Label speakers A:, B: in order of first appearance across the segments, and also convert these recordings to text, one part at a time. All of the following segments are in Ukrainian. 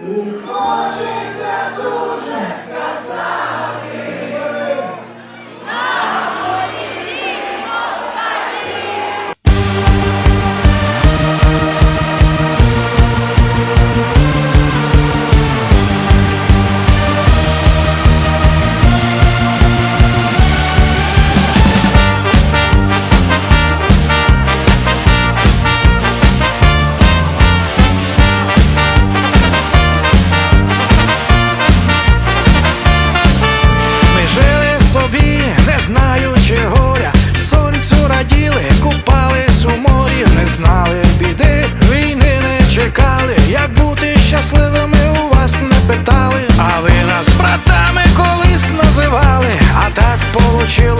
A: Amém.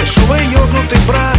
A: Знайшов вийогнутий брат.